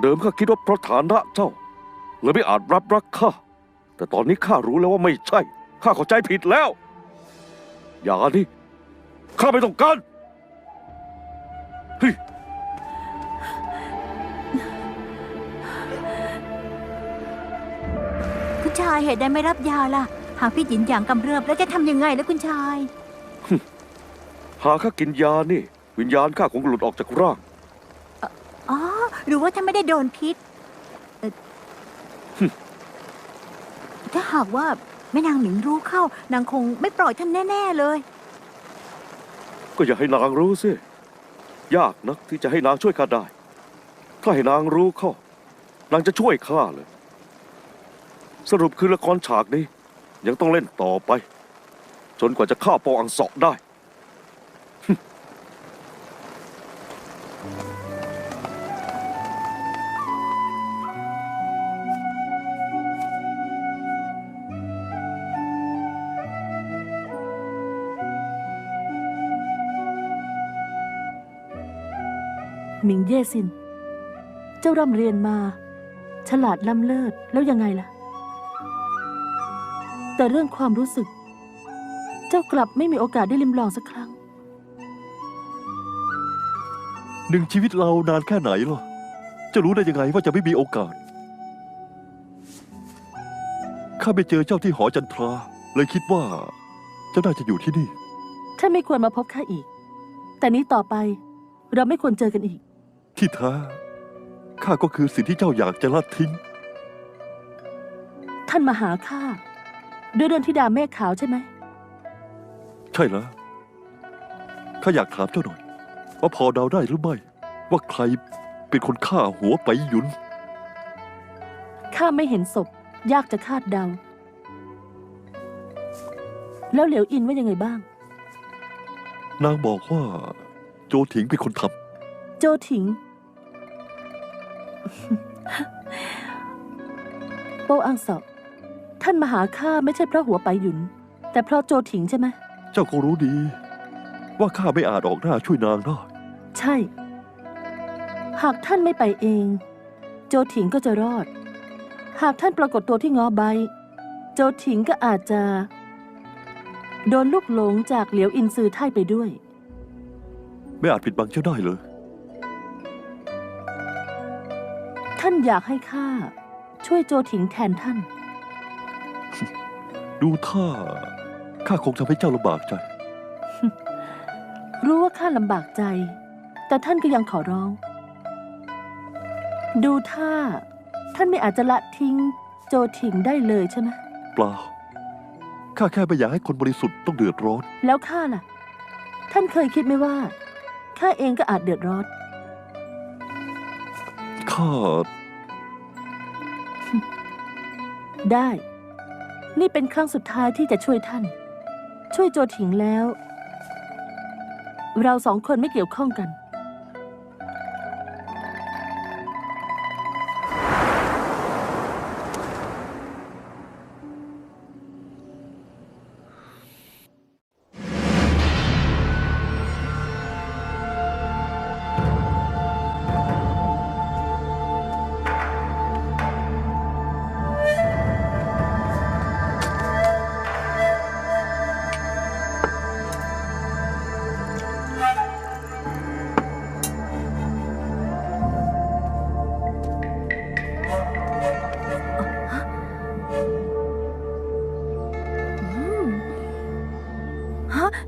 เดิมข้าคิดว่าเพราะฐานะเจ้าเลยไม่อาจรับรักข้า แต่ตอนนี้ข้ารู้แล้วว่าไม่ใช่ ข้าเข้าใจผิดแล้ว อย่านี่ข้าไม่ต้องการเฮ้ยคุณชายเหตุใดไม่รับยาล่ะ หากพี่หยินอย่างกำเริบแล้วจะทำยังไงล่ะคุณชาย หากข้ากินยานี่ วิญญาณข้าคงหลุดออกจากร่าง อ๋อ หรือว่าท่านไม่ได้โดนพิษเอ่อถ้าหากว่าแม่นางหมิงรู้เข้า นางคงไม่ปล่อยท่านแน่ ๆเลย ก็อย่าให้นางรู้สิ ยากนักที่จะให้นางช่วยข้าได้ ถ้าให้นางรู้เข้า นางจะช่วยข้าเลย สรุปคือละครฉากนี้ ยังต้องเล่นต่อไป จนกว่าจะฆ่าปออังเสอกได้ หมิงเย่ซิน เจ้าร่ำเรียนมา ฉลาดล้ำเลิศแล้วยังไงล่ะ แต่เรื่องความรู้สึก เจ้ากลับไม่มีโอกาสได้ลิมลองสักครั้ง หนึ่งชีวิตเรานานแค่ไหนล่ะจะรู้ได้ยังไงว่าจะไม่มีโอกาส ข้าไปเจอเจ้าที่หอจันทรา เลยคิดว่า เจ้าน่าจะอยู่ที่นี่ ท่านไม่ควรมาพบข้าอีก แต่นี้ต่อไปเราไม่ควรเจอกันอีก ที่แท้ข้าก็คือสิ่งที่เจ้าอยากจะละทิ้ง ท่านมาหาข้าด้วยเรื่องที่ดาเมฆขาวใช่ไหม ใช่แล้วข้าอยากถามเจ้าหน่อย ว่าพอเดาได้หรือไม่ ว่าใครเป็นคนฆ่าหัวไปหยุนข้าไม่เห็นศพ ยากจะคาดเดา แล้วเหลียวอินว่ายังไงบ้าง นางบอกว่า โจถิงเป็นคนทโจถิง โปอังเสอกท่านมาหาข้าไม่ใช่เพราะหัวไปหยุน แต่เพราะโจถิงใช่ไหมำเจ้าก็รู้ดี ว่าข้าไม่อาจออกหน้าช่วยนางได้ใช่ หากท่านไม่ไปเอง โจถิงก็จะรอด หากท่านปรากฏตัวที่งอใบ โจถิงก็อาจจะ โดนลูกหลงจากเหลียวอินซือไท่ไปด้วย ไม่อาจปิดบังเจ้าได้เลย ท่านอยากให้ข้าช่วยโจถิงแทนท่าน ดูท่าข้าคงทำให้เจ้าลำบากใจ รู้ว่าข้าลำบากใจ แต่ท่านก็ยังขอร้อง ดูท่า ท่านไม่อาจจะละทิ้งโจถิงได้เลยใช่ไหมเปล่าข้าแค่ไม่อยากให้คนบริสุทธิ์ต้องเดือดร้อน แล้วข้าล่ะ ท่านเคยคิดไหมว่าข้าเองก็อาจเดือดร้อน ข้าได้ นี่เป็นครั้งสุดท้ายที่จะช่วยท่าน ช่วยโจถิงแล้ว เราสองคนไม่เกี่ยวข้องกัน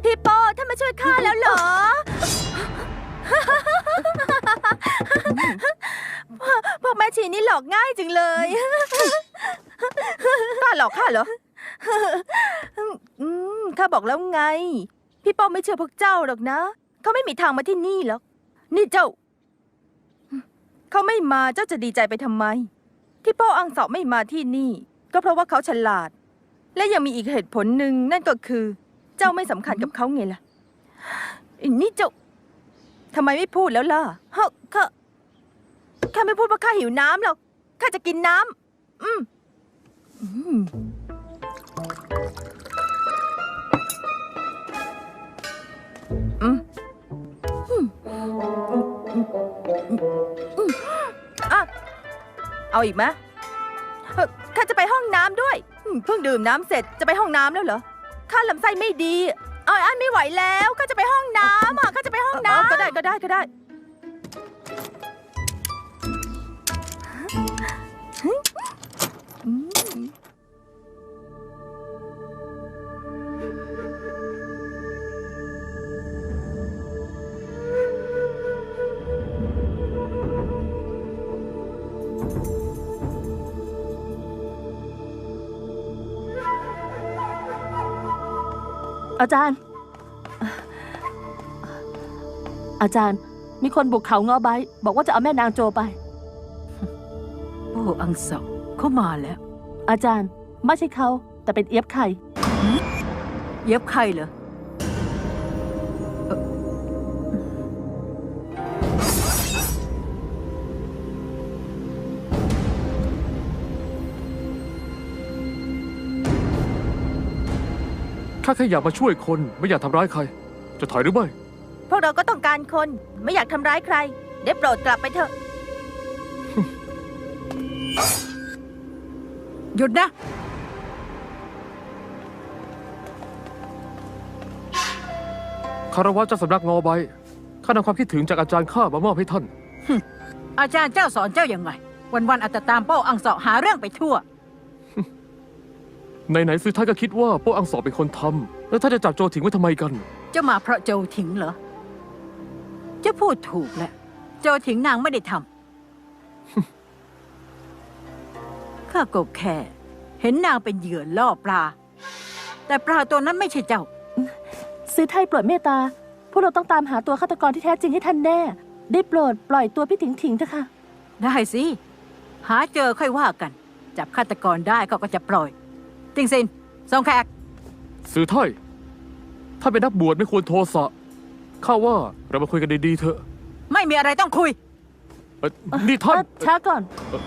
พี่โปท่านมาช่วยข้าแล้วเหรอ พวกแม่ชีนี่หลอกง่ายจังเลยกล้าหลอกข้าเหรออืมข้าบอกแล้วไง พี่โป้ไม่เชื่อพวกเจ้าหรอกนะ เขาไม่มีทางมาที่นี่หรอก นี่เจ้า เขาไม่มาเจ้าจะดีใจไปทำไม ที่โป้อังเสาไม่มาที่นี่ ก็เพราะว่าเขาฉลาด และยังมีอีกเหตุผลหนึ่งนั่นก็คือ เจ้าไม่สำคัญกับเขาไงล่ะอินี่เจ้าทำไมไม่พูดแล้วล่ะฮะข้าข้าไม่พูดเพราะข้าหิวน้ำหรอกข้าจะกินน้ำอืมอืมอืมอืมอืมอืมอืมอะเอาอีกไหมเอ่อข้าจะไปห้องน้ำด้วยอืมเพิ่งดื่มน้ำเสร็จจะไปห้องน้ำแล้วเหรอ ข้าลำไส้ไม่ดีเอ้ยอันไม่ไหวแล้วข้าจะไปห้องน้ำอะข้าจะไปห้องน้ำก็ได้ก็ได้ก็ได้ อาจารย์ อาจารย์ มีคนบุกเขางอใบบอกว่าจะเอาแม่นางโจไป โอ้อังสอกเขามาแล้ว อาจารย์ ไม่ใช่เขา แต่เป็นเอียบไข่ เย็บใครเหรอ ข้าแค่อยากมาช่วยคนไม่อยากทำร้ายใคร จะถอยหรือไม่ พวกเราก็ต้องการคนไม่อยากทำร้ายใคร ได้โปรดกลับไปเถอะ หยุดนะ คารวะเจ้าสำนักงอใบ ข้านำความคิดถึงจากอาจารย์ข้ามามอบให้ท่าน อาจารย์เจ้าสอนเจ้าอย่างไงวันๆเอาแต่ตามโป้อังสอกหาเรื่องไปทั่ว ในไหนๆซื้อท่านก็คิดว่าโป้อังสอบเป็นคนทำแล้วท่านจะจับโจถิงไว้ทำไมกัน เจ้ามาเพราะโจถิงเหรอ เจ้าพูดถูกแหละ โจถิงนางไม่ได้ทำ ข้าก็แค่ เห็นนางเป็นเหยื่อล่อปลา แต่ปลาตัวนั้นไม่ใช่เจ้า ซื้อไทยโปรดเมตตา พวกเราต้องตามหาตัวฆาตกรที่แท้จริงให้ทันแน่ ได้โปรดปล่อยตัวพี่ถิงถิงเถอะค่ะ ได้สิ หาเจอค่อยว่ากัน จับฆาตกรได้เขาก็จะปล่อย จริงสินส่งแขก สื่อไทยถ้าเป็นนักบวชไม่ควรโทสะข้าว่าเรามาคุยกันดีๆเถอะไม่มีอะไรต้องคุยเอ่อนี่ท่านเอ่อช้าก่อน เอ่อ